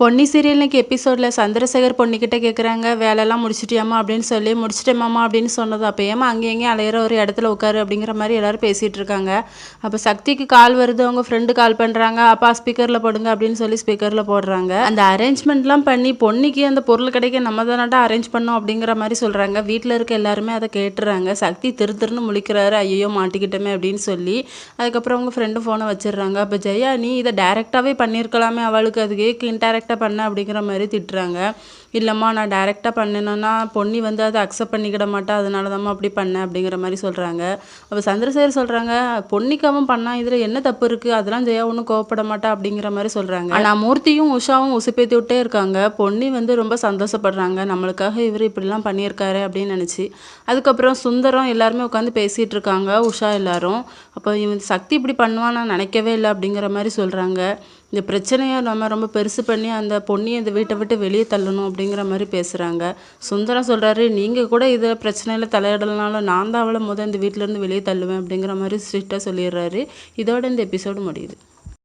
Ponni serial இன்றைக்கி எபிசோடில் சந்திரசேகர் பொண்ணிக்கிட்ட கேட்குறாங்க வேலையெல்லாம் முடிச்சிட்டியாம்மா? அப்படின்னு சொல்லி முடிச்சிட்டேமாமா அப்படின்னு சொன்னது. அப்போ ஏமா அங்கே எங்கேயும் அலையிற ஒரு இடத்துல உட்காரு அப்படிங்கிற மாதிரி எல்லாரும் பேசிகிட்டு இருக்காங்க. அப்போ சக்திக்கு கால் வருது அவங்க ஃப்ரெண்டு கால் பண்ணுறாங்க அப்பா ஸ்பீக்கரில் போடுங்க அப்படின்னு சொல்லி ஸ்பீக்கரில் போடுறாங்க. அந்த அரேஞ்ச்மெண்ட்லாம் பண்ணி பொண்ணிக்கு அந்த பொருள் கிடைக்க நம்ம தானாட்டா அரேஞ்ச் பண்ணோம் அப்படிங்கிற மாதிரி சொல்கிறாங்க வீட்டில் இருக்க எல்லாருமே அதை கேட்டுறாங்க. சக்தி திரு திருன்னு முழிக்கிறாரு. ஐயோ மாட்டிக்கிட்டோமே அப்படின்னு சொல்லி அதுக்கப்புறம் அவங்க ஃப்ரெண்டு ஃபோனை வச்சிடுறாங்க. அப்போ ஜெயா நீ இதை டேரெக்டாகவே பண்ணியிருக்கலாமே அவளுக்கு. அதுக்கு இன்டேரக்டாக பண்ண அப்படிங்கிற மாதிரி திட்டுறாங்க. இல்லைம்மா நான் டேரெக்டாக பண்ணினேன்னா பொன்னி வந்து அதை அக்செப்ட் பண்ணிக்கிட மாட்டா அதனால தாம்மா அப்படி பண்ணேன் அப்படிங்கிற மாதிரி சொல்கிறாங்க அப்போ சந்திரசேகர் சொல்கிறாங்க பொன்னிக்கு அவன் பண்ணான் இதில் என்ன தப்பு இருக்குது அதெல்லாம் ஜெயா ஒன்றும் கோவப்பட மாட்டா அப்படிங்கிற மாதிரி சொல்கிறாங்க ஆனால் மூர்த்தியும் உஷாவும் உசுப்பேத்தி விட்டே இருக்காங்க. பொன்னி வந்து ரொம்ப சந்தோஷப்படுறாங்க. நம்மளுக்காக இவர் இப்படிலாம் பண்ணியிருக்காரு அப்படின்னு நினச்சி. அதுக்கப்புறம் சுந்தரம் எல்லாருமே உட்காந்து பேசிகிட்டு இருக்காங்க உஷா எல்லாரும். அப்போ இவன் சக்தி இப்படி பண்ணுவான் நான் நினைக்கவே இல்லை அப்படிங்கிற மாதிரி சொல்கிறாங்க இந்த பிரச்சனையை நம்ம ரொம்ப பெருசு பண்ணி அந்த பொண்ணியை இந்த வீட்டை விட்டு வெளியே தள்ளணும் அப்படிங்கிற மாதிரி பேசுகிறாங்க சுந்தரம் சொல்கிறாரு நீங்கள் கூட இதை பிரச்சனையில் தலையிடலனாலும் நான் தான் அவளை முதல் இந்த வீட்டிலேருந்து வெளியே தள்ளுவேன் அப்படிங்கிற மாதிரி ஸ்ட்ரிக்டாக சொல்லிடுறாரு. இதோட இந்த எபிசோடு முடியுது.